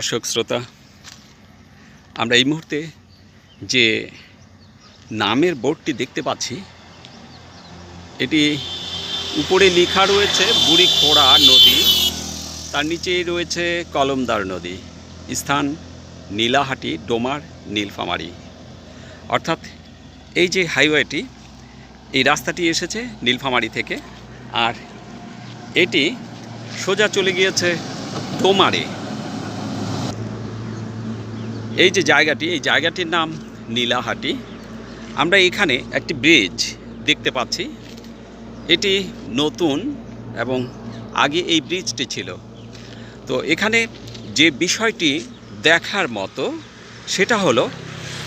দর্শক, শ্রোতা, আমরা এই মুহূর্তে যে নামের বোর্ডটি দেখতে পাচ্ছি, এটি উপরে লেখা রয়েছে বুড়ি খোড়া নদী, তার নিচেই রয়েছে কলমদার নদী, স্থান নীলাহাটি, ডোমার, নীলফামারি। অর্থাৎ এই যে হাইওয়েটি, এই রাস্তাটি এসেছে নীলফামারি থেকে, আর এটি সোজা চলে গিয়েছে ডোমারে। এই যে জায়গাটি, এই জায়গাটির নাম নীলাহাটি। আমরা এখানে একটি ব্রিজ দেখতে পাচ্ছি। এটি নতুন এবং আগে এই ব্রিজটি ছিল। তো এখানে যে বিষয়টি দেখার মতো, সেটা হলো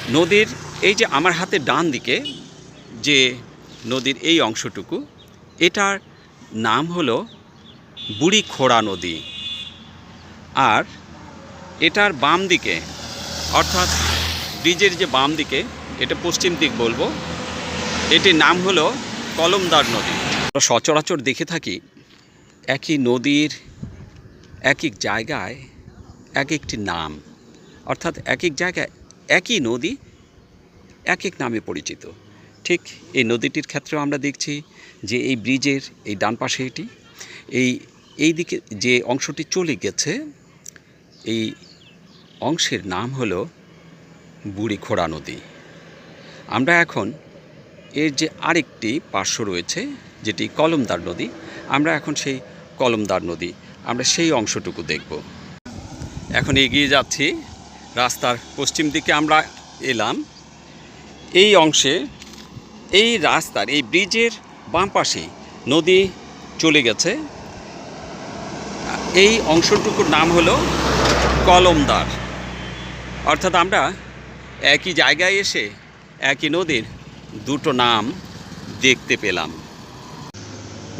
নদীর এই যে আমার হাতে ডান দিকে যে নদীর এই অংশটুকু, এটার নাম হলো বুড়ি খোড়া নদী। আর এটার বাম দিকে অর্থাৎ ব্রিজের যে বাম দিকে, এটা পশ্চিম দিক বলব, এটির নাম হলো কলমদার নদী। আমরা সচরাচর দেখে থাকি একই নদীর এক এক জায়গায় এক একটি নাম, অর্থাৎ এক এক জায়গায় একই নদী এক এক নামে পরিচিত। ঠিক এই নদীটির ক্ষেত্রেও আমরা দেখছি যে এই ব্রিজের এই ডান পাশে এটি, এই এই দিকে যে অংশটি চলে গেছে, এই অংশের নাম হলো বুড়ি খোড়া নদী। আমরা এখন এর যে আরেকটি পার্শ্ব রয়েছে, যেটি কলমদার নদী, আমরা এখন সেই কলমদার নদী, আমরা সেই অংশটুকু দেখব। এখন এগিয়ে যাচ্ছি, রাস্তার পশ্চিম দিকে আমরা এলাম। এই অংশে, এই রাস্তার, এই ব্রিজের বাম পাশে নদী চলে গেছে। এই অংশটুকুর নাম হলো কলমদার। অর্থাৎ আমরা একই জায়গায় এসে, একই নদীর দুটো নাম দেখতে পেলাম।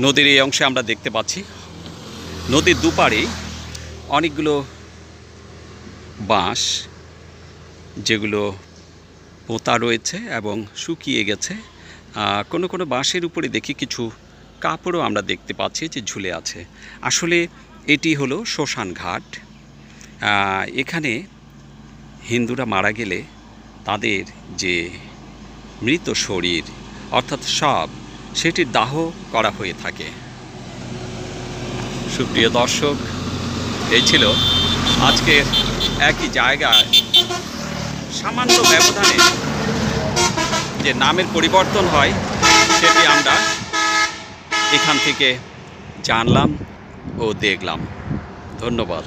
নদীর এই অংশে আমরা দেখতে পাচ্ছি, নদীর দুপারে অনেকগুলো বাঁশ, যেগুলো পোতা রয়েছে এবং শুকিয়ে গেছে। কোনো কোনো বাঁশের উপরে দেখি কিছু কাপড়ও আমরা দেখতে পাচ্ছি যে ঝুলে আছে। আসলে এটি হলো শ্মশান ঘাট এখানে হিন্দুরা মারা গেলে তাদের যে মৃত শরীর, অর্থাৎ সব সেটির দাহ করা হয়ে থাকে। সুপ্রিয় দর্শক, এই ছিল আজকের একই জায়গায় সামান্য ব্যবধানে যে নামের পরিবর্তন হয়, সেটি আমরা এখান থেকে জানলাম ও দেখলাম। ধন্যবাদ।